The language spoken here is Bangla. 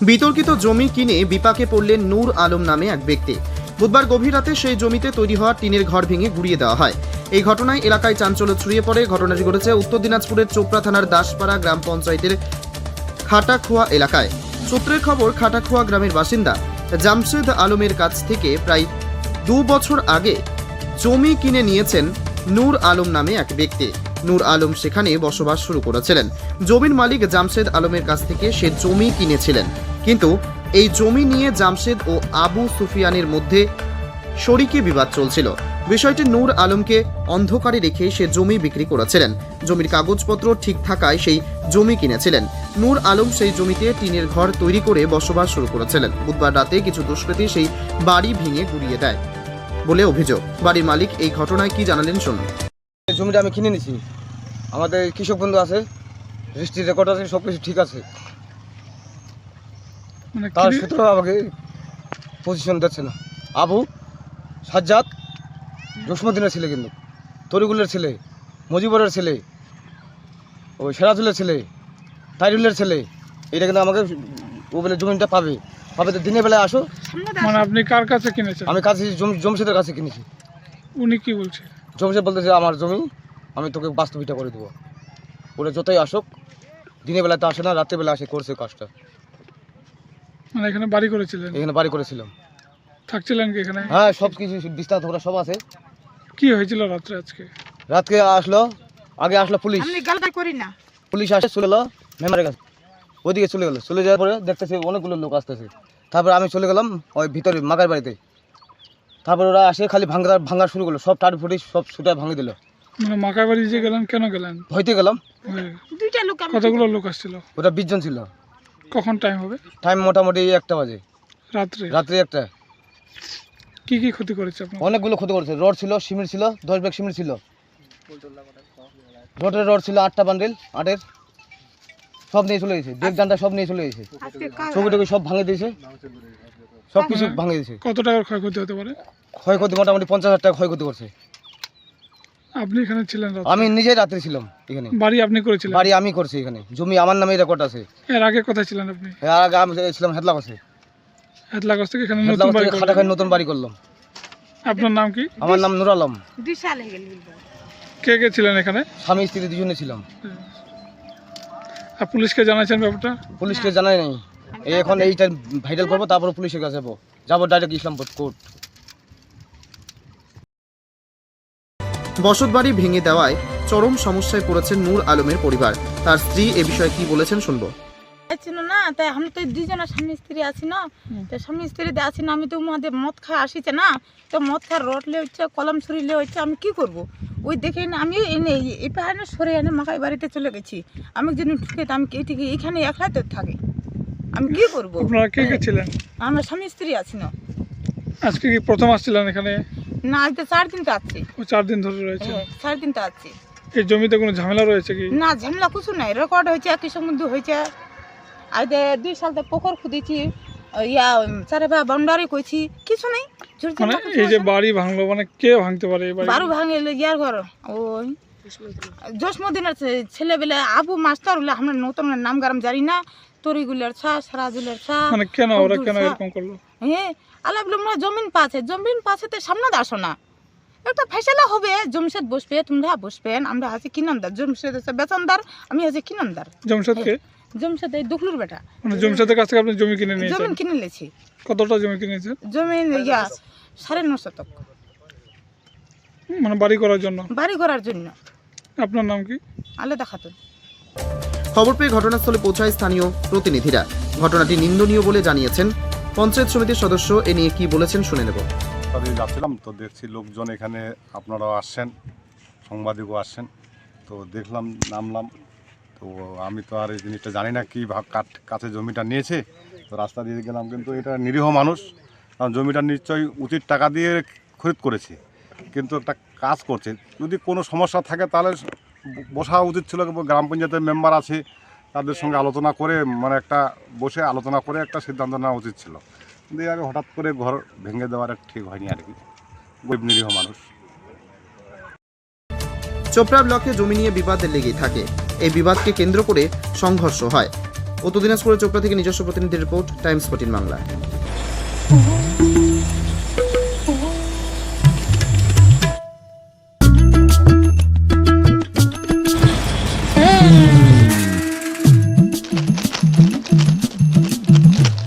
বিতর্কিত জমি কিনে বিপাকে পড়লেন নূর আলম নামে এক ব্যক্তি। বুধবার গভীর রাতে সেই জমিতে তৈরি হওয়া টিনের ঘর ভেঙে গুড়িয়ে দেওয়া হয়। এই ঘটনায় এলাকায় চাঞ্চল্য ছড়িয়ে পড়ে। ঘটনাটি ঘটেছে উত্তর দিনাজপুরের চোপড়া থানার দাসপাড়া গ্রাম পঞ্চায়েতের খাটাখোয়া এলাকায়। সূত্রের খবর, খাটাখোয়া গ্রামের বাসিন্দা জামশেদ আলমের কাছ থেকে প্রায় দু বছর আগে জমি কিনে নিয়েছেন নূর আলম নামে এক ব্যক্তি। নূর আলম সেখানে বসবাস শুরু করেছিলেন। জমির মালিক জামশেদ আলমের কাছ থেকে সে জমি কিনেছিলেন। কিন্তু এই জমি নিয়ে জামশেদ ও আবু সুফিয়ানের মধ্যে শরিকি বিবাদ চলছিল। বিষয়টি নূর আলমকে অন্ধকারে রেখে সে জমি বিক্রি করেছিলেন। জমির কাগজপত্র ঠিক থাকায় সেই জমি কিনেছিলেন। নূর আলম সেই জমিতে টিনের ঘর তৈরি করে বসবাস শুরু করেছিলেন। বুধবার রাতে কিছু দুষ্কৃতী সেই বাড়ি ভেঙে গুড়িয়ে দেয় বলে অভিযোগ। বাড়ির মালিক এই ঘটনায় কি জানালেন শুনুন। জমিটা আমি কিনে নিছি। আমাদের কৃষক বন্ধু আছে রেজিস্ট্রি রেকর্ড আছে সব কিছু ঠিক আছে। মানে তার সূত্র আমাকে পজিশন দিচ্ছে না। আবু সাজ্জাদ জসমুদ্দিনের ছেলে কিন্তু। তরিগুলের ছেলে মজিবরের ছেলে ওই সেরাজুলের ছেলে তাইরুলের ছেলে। এটা কিন্তু আমাকে ও বলে জমিটা পাবে। পাবে তো দিনের বেলায় আসো। মানে আপনি কার কাছে কিনেছেন? আমি কাছে জমি জমশেদের কাছে কিনেছি। উনি কি বলছে? জমশেদ বলতেছে আমার জমি আমি তোকে বাস্তবিটা করে দেবো। ওরা যতই আসুক দিনের বেলাতে আসে না রাতের বেলা আসে করছে কাজটা। মানে এখানে বাড়ি করেছিলেন? এখানে বাড়ি করেছিলাম। থাকছিলেন কি এখানে? হ্যাঁ সব কিছু বিস্তার ওরা সব আছে। কি হয়েছিল রাত্রে আজকে? রাতকে আসলো আগে আসলো পুলিশ। আমি গালটা করি না। পুলিশ আসে চলে গেলো মেম্বারের কাছে। ওইদিকে চলে গেলো চলে যাওয়ার পরে দেখতেছি অনেকগুলো লোক আসতেছে। তারপর আমি চলে গেলাম ওই ভিতরে মাকার বাড়িতে। তারপর ওরা আসে খালি ভাঙা ভাঙা শুরু করল সব টাট ফুটি সব সুটা ভাঙে দিল। মানে মাকাই বাড়ি যে গেলেন কেন গেলেন? ভয়তে গেলাম। দুইটা লোক কতগুলো লোক আসছিল? ওটা বিশ জন ছিল। কখন টাইম হবে? টাইম মোটামুটি একটা বাজে। রাত্রে? রাত্রি একটা। কি কি ক্ষতি করেছে আপনার? অনেকগুলো ক্ষতি করেছে। রড ছিল সিমেন্ট ছিল দশ ব্যাগ সিমেন্ট ছিল। রডের রড ছিল আটটা বান্ডেল আটের। সব নিয়ে চলে গেছে। দেড় ডান্ডা সব নিয়ে চলে গেছে। আজকে কাল ছবি টবি সব ভাঙে দিয়েছে। সব কিছু ভাঙে দিয়েছে। কত টাকার ক্ষয়ক্ষতি হতে পারে? ক্ষয়ক্ষতি মোটামুটি পঞ্চাশ হাজার টাকা ক্ষয়ক্ষতি করছে। আপনি এখানে ছিলেন রাত্রে? আমি নিজে রাত্রে ছিলাম এখানে। বাড়ি আপনি করেছিলেন? বাড়ি আমি করছি এখানে। জমি আমার নামে রেকর্ড আছে। এর আগে কোথায় ছিলেন আপনি? এর আগে আমি ছিলাম হেদলাবাসে হেতলাগজ থেকে এখানে নতুন বাড়ি থেকে করলেন। নতুন বাড়ি করলাম। আপনার নাম কি? আমার নাম নুর আলম। দুই সাল হয়ে গেল কে কে ছিলেন এখানে? স্বামী স্ত্রী দুজনে ছিলাম। আর পুলিশকে জানাইছেন ব্যাপারটা? পুলিশকে জানাই নাই। এই এখন এইটা ভাইরাল করব তারপর পুলিশের কাছে যাব। যাব ডাইরেক্ট ইসলামপুর কোর্ট বসতবাড়ি ভেঙে দেওয়ায় চরম সমস্যায় পড়েছেন নূর আলমের পরিবার। তার স্ত্রী এ বিষয়ে কি বলেছেন শুনব। ছিল না তাই আমি তো দুজনের স্বামী স্ত্রী আছি না তো স্বামী স্ত্রীতে আছি না আমি তো মধ্যে মদ খায় আসিছে না তো মদ খায় রড লে হচ্ছে কলম ছুরি লে হচ্ছে আমি কি করব? ওই দেখে না আমি এনে এই পাহাড়ে সরে এনে মাকাই বাড়িতে চলে গেছি। আমি যদি ঢুকে তো আমি এটিকে এখানে একলাই তো থাকি। আমি কি করব? আপনারা কে কে ছিলেন আমরা স্বামী স্ত্রী আছি না আজকে কি প্রথম আসছিলেন এখানে? না আজ তো চার দিন তো আছি। ও চার দিন ধরে রয়েছে? হ্যাঁ চার দিন তো আছি। এই জমিতে কোনো ঝামেলা রয়েছে কি? না ঝামেলা কিছু নাই রেকর্ড হয়েছে একই সম্বন্ধে হয়েছে। আজ দুই সাল তো পোখর খুঁদেছি ইয়া চারে বা বাউন্ডারি কইছি কিছু নেই। মানে এই যে বাড়ি ভাঙলো মানে কে ভাঙতে পারে বাড়ি? ভাঙে ইয়ার ঘর ওই। জসমদিনের ছেলেবেলে আবু মাস্টার হলে আমরা নতুন নাম গারাম জানি না। তরিগুলের ছা সারাজুলের ছা মানে কেন? ওরা কেন এরকম করল? হ্যাঁ আল্লাহ বলে আমরা জমিন পাছে। জমিন পাছে তে সামনে আসো না। একটা ফেসলা হবে জমশেদ বসবে তোমরা বসবেন আমরা আছি কিনন্দার। জমশেদ আছে বেতনদার আমি আছি কিনন্দার। জমশেদকে জমশেদ এই দুখলুর বেটা। মানে জমশেদের কাছ থেকে আপনি জমি কিনে নিয়েছেন? জমিন কিনে লেছি কতটা জমি কিনেছেন? জমিন ইয়া সাড়ে ন শতক মানে বাড়ি করার জন্য? বাড়ি করার জন্য। আপনার নাম কি? আলাদা খাতুন। খবর পেয়ে ঘটনাস্থলে পৌঁছায় স্থানীয় প্রতিনিধিরা। ঘটনাটি নিন্দনীয় বলে জানিয়েছেন পঞ্চায়েত সমিতির সদস্য। এ নিয়ে কি বলেছেন শুনে নেব। তাদের যাচ্ছিলাম তো দেখছি লোকজন এখানে আপনারাও আসছেন সাংবাদিকও আসছেন তো দেখলাম নামলাম তো আমি তো আর এই জিনিসটা জানি না কী ভাগ কাঠ কাছে জমিটা নিয়েছে। তো রাস্তা দিয়ে গেলাম কিন্তু এটা নিরীহ মানুষ কারণ জমিটা নিশ্চয়ই উচিত টাকা দিয়ে খরিদ করেছে। কিন্তু একটা কাজ করছে। যদি কোনো সমস্যা থাকে তাহলে বসা উচিত ছিল গ্রাম পঞ্চায়েতের মেম্বার আছে, তাদের সঙ্গে আলোচনা করে মানে একটা বসে আলোচনা করে একটা সিদ্ধান্ত নেওয়া উচিত ছিল। কিন্তু আগে হঠাৎ করে ঘর ভেঙে দেওয়ার ঠিক হয়নি আর কি। গরিব নিরীহ মানুষ। চোপড়া ব্লকে জমি নিয়ে বিবাদ লেগেই থাকে। এই বিবাদকে কেন্দ্র করে সংঘর্ষ হয়। উত্তর দিনাজপুরের চোপড়া থেকে নিজস্ব প্রতিনিধি রিপোর্ট, টাইমস ফোর্টিন বাংলা।